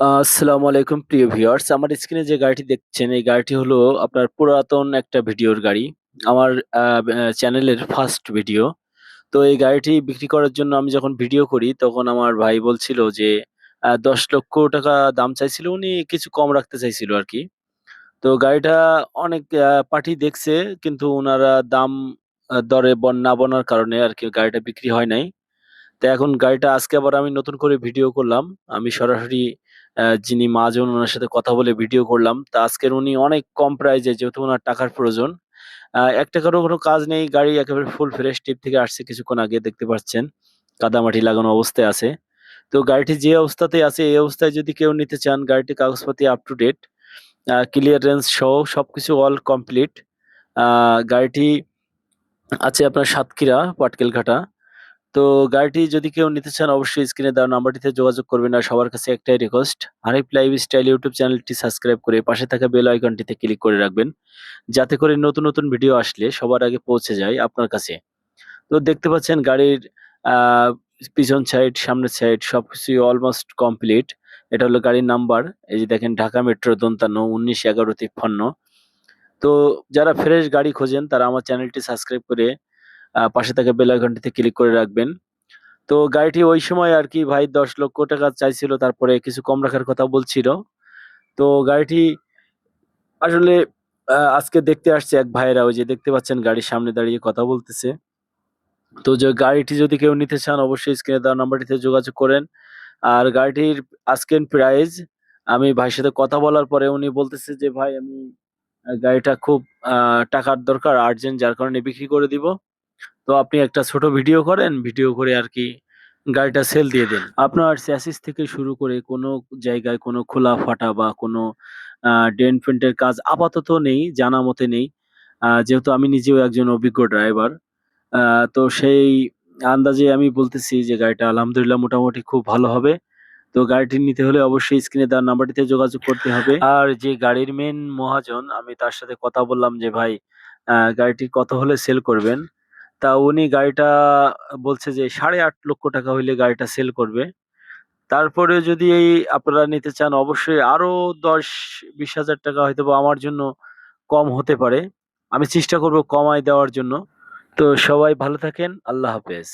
আসসালামু আলাইকুম, প্রিয় ভিউয়ার্স। আমার স্ক্রিনে যে গাড়িটি দেখছেন, এই গাড়িটি হলো আপনার পুরাতন একটা ভিডিওর গাড়ি। আমার চ্যানেলের ফার্স্ট ভিডিও। তো এই গাড়িটি বিক্রি করার জন্য আমি যখন ভিডিও করি, তখন আমার ভাই বলছিল যে দশ লক্ষ টাকা দাম চাইছিল। উনি কিছু কম রাখতে চাইছিল আর কি। তো গাড়িটা অনেক পার্টি দেখছে, কিন্তু ওনারা দাম দরে বন, না বনার কারণে আর কি গাড়িটা বিক্রি হয় নাই। তো এখন গাড়িটা আজকে আবার আমি নতুন করে ভিডিও করলাম। আমি সরাসরি যিনি মহাজন ওনার সাথে কথা বলে ভিডিও করলাম। তা আজকের উনি অনেক কম প্রাইজে যেহেতু ওনার টাকার প্রয়োজন। আ ৳১ কোনো কাজ নেই। গাড়ি একেবারে ফুল ফ্রেশ টিপ থেকে আসছে কিছুক্ষণ আগে, দেখতে পাচ্ছেন। কাদামাটি লাগানো অবস্থায় আছে। তো গাড়িটি যে অবস্থাতেই আছে, এই অবস্থায় যদি কেউ নিতে চান গাড়িটির কাগজপাতি আপ টু ডেট। ক্লিয়ারেন্স সহ সবকিছু অল কমপ্লিট। গাড়িটি আছে আপনার সাতক্ষীরা, পাটকেলঘাটা। তো গাড়িটি যদি কেউ নিতে চান, অবশ্যই স্ক্রিনে দেওয়া নাম্বারটিতে যোগাযোগ করবেন আর সবার কাছে একটাই রিকোয়েস্ট হানিফ লাইফস্টাইল ইউটিউব চ্যানেলটি সাবস্ক্রাইব করে পাশে থাকা বেল আইকনটিতে ক্লিক করে রাখবেন, যাতে করে নতুন নতুন ভিডিও আসলে সবার আগে পৌঁছে যায় আপনার কাছে। তো দেখতে পাচ্ছেন গাড়ির পিছন সাইড সামনের সাইড সবকিছুই অলমোস্ট কমপ্লিট এটা হলো গাড়ির নাম্বার এই যে দেখেন ঢাকা মেট্রো দন্তান্ন উনিশ এগারো তিপ্পান্ন। তো যারা ফ্রেশ গাড়ি খোঁজেন, তারা আমার চ্যানেলটি সাবস্ক্রাইব করে পাশে থাকা বেল আইকনটিতে ক্লিক করে রাখবেন তো গাড়িটি ওই সময় আর কি ভাই ১০ লক্ষ টাকা চাইছিল তারপরে কিছু কম রাখার কথা বলছিল। তো গাড়িটি আসলে আজকে দেখতে আসছে এক ভাইয়েরা ওই যে দেখতে পাচ্ছেন গাড়ির সামনে দাঁড়িয়ে কথা বলতেছে। তো যে গাড়িটি যদি কেউ নিতে চান অবশ্যই স্ক্রিনে দেওয়া নাম্বারটিতে যোগাযোগ করেন। আর গাড়িটির আজকের প্রাইস আমি ভাইয়ের সাথে কথা বলার পরে উনি বলতেছে যে, "ভাই আমি গাড়িটা খুব টাকার দরকার আর্জেন্ট যার কারণে বিক্রি করে দিব।" তো আপনি একটা ছোট ভিডিও করেন, ভিডিও করে আর কি গাড়িটা সেল দিয়ে দেন। আপনার চেসিস থেকে শুরু করে কোনো জায়গায় কোনো খোলা ফাটা বা কোনো ডেন্ট পেইন্টের কাজ আপাতত নেই, জানা মতে নেই। যেহেতু আমি নিজেও একজন অভিজ্ঞ ড্রাইভার। তো সেই আন্দাজে আমি বলতেছি যে গাড়িটা আলহামদুলিল্লাহ মোটামুটি খুব ভালো হবে। তো গাড়িটি নিতে হলে অবশ্যই স্ক্রিনে দেওয়া নাম্বারটিতে যোগাযোগ করতে হবে। আর যে গাড়ির মেইন মহাজন আমি তার সাথে কথা বললাম যে, "ভাই গাড়িটি কত হলে সেল করবেন?" তা উনি গাড়িটা বলছে যে ৳৮.৫ হইলে গাড়িটা সেল করবে। তারপরে যদি এই আপনারা নিতে চান, অবশ্যই আরও দশ বিশ হাজার টাকা হয়তো আমার জন্য কম হতে পারে। আমি চেষ্টা করব কমায় দেওয়ার জন্য। তো সবাই ভালো থাকেন। আল্লাহ হাফেজ।